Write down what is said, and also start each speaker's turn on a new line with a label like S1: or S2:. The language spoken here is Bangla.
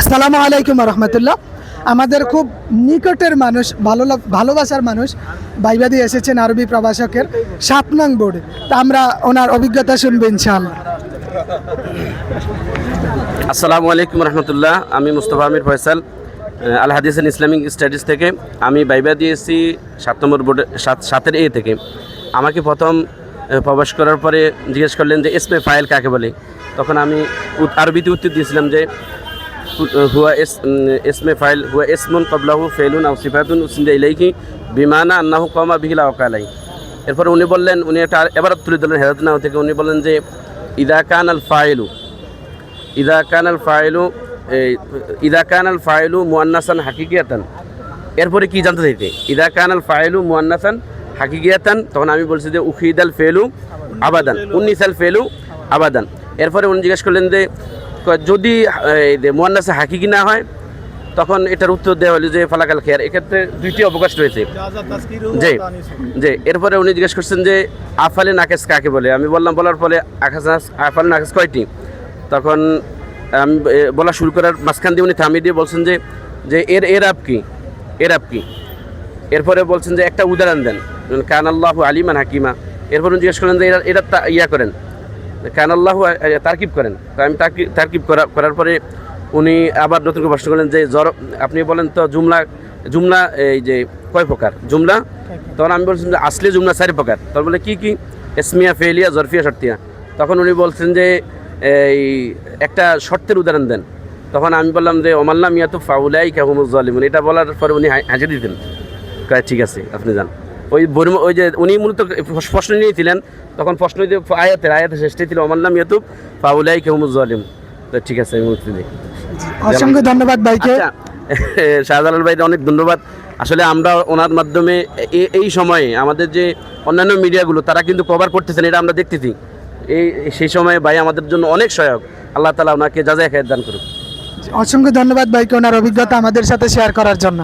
S1: আসসালামু আলাইকুম রহমতুল্লাহ। আমাদের খুব নিকটের মানুষ, ভালো ভালোবাসার মানুষ বাইবাদি এসেছেন আরবি প্রভাষকের সাত নং বোর্ডে। তা আমরা ওনার অভিজ্ঞতা শুনব ইনশাআল্লাহ।
S2: আসসালামু আলাইকুম রহমতুল্লাহ, আমি মুস্তফা আমির ফয়সাল আল ইসলামিক স্টাডিজ থেকে। আমি বাইবা দিয়েছি সাত নম্বর বোর্ডে, সাত, সাতের এ থেকে। আমাকে প্রথম প্রবেশ করার পরে জিজ্ঞেস করলেন যে এসমে ফাইল কাকে বলে? তখন আমি আরবিতে উত্তর দিয়েছিলাম যে হুয়া এস এসমে ফাইল হুয়া এসমুন কবলাহু ফেলুন আউ সিফাতুন উসিন্দা ইলাইহি বিমানা আন্নাহু কমা বিহিলা ওকালাই এরপরে উনি বললেন উনি একটা এবার তুলে দিলেন হেদাতনাহ থেকে। উনি বললেন যে ইদা কান আল ফাইলু ইদা কানাল ফাইলু এই, ইদা কানাল ফাইলু মুয়ান্নাসান হাকিকিয়াতান। এরপরে কি জানতে চাইতে? ইদা কানাল ফাইলু মুয়ান্নাসান হাকিকিয়াতান। তখন আমি বলছি যে উখিদাল ফেলু আবাদান। উন্নিসাল ফেলু আবাদান। এরপরে উনি জিজ্ঞেস করলেন যে যদি যে মুয়ান্নাসে হাকিকি না হয়, তখন এটার উত্তর দেওয়া হলো যে ফালাকাল খেয়ার। এক্ষেত্রে দুইটি অবকাশ রয়েছে। জি যে এরপরে উনি জিজ্ঞেস করছেন যে, আফালে নাকেস কাকে বলে? আমি বললাম, বলার ফলে আকাশ আফালে নাকেস কয়টি? তখন আমি বলা শুরু করার মাঝখান দিয়ে উনি থামিয়ে দিয়ে বলছেন যে যে এর এর আপ কি? এর আপ কি? এরপরে বলছেন যে, একটা উদাহরণ দেন। কান আল্লাহ আলিমান হাকিমা। এরপর উনি জিজ্ঞেস করলেন যে, এরা এরা ইয়া করেন। কান আল্লাহ তারকিব করেন? তো আমি তারকি- তারকিব করা করার পরে উনি আবার নতুন করে প্রশ্ন করলেন যে জ্বর, আপনি বলেন তো জুমলা জুমলা এই যে কয় প্রকার? জুমলা? তখন আমি বলছিলাম যে আসলে জুমলা চারি প্রকার। তখন বলে কী কী? এসমিয়া ফেলিয়া জরফিয়া, শর্তিয়া। তখন উনি বলছেন যে এই একটা শর্তের উদাহরণ দেন। তখন আমি বললাম যে ওমাল্লা মিয়া তো ফাউলাই কাহুমুজ জালিমুন। এটা বলার পরে উনি হা- হাজির দিতেন। ঠিক আছে, আপনি যান। ওই বরিম ওই যে উনি মূলত প্রশ্ন নিয়েছিলেন তখন প্রশ্ন যে আয়াতের আয়াতের শেষটাই ছিল ওমাল্লাম ইয়াতুব ফাউলাই কাহুমুজ জালিম। তো ঠিক আছে আমি দিই
S1: অসংখ্য ধন্যবাদ ভাইকে।
S2: আচ্ছা শাহজালাল ভাই অনেক ধন্যবাদ। আসলে আমরা ওনার মাধ্যমে এই সময়ে আমাদের যে অন্যান্য মিডিয়াগুলো তারা কিন্তু কভার করতেছেন এটা আমরা দেখতেছি। এই সেই সময়ে ভাই আমাদের জন্য অনেক সহায়ক। আল্লাহ তালা ওনাকে যা খায়ের দান করুক।
S1: অসংখ্য ধন্যবাদ ভাইকে ওনার অভিজ্ঞতা আমাদের সাথে শেয়ার করার জন্য।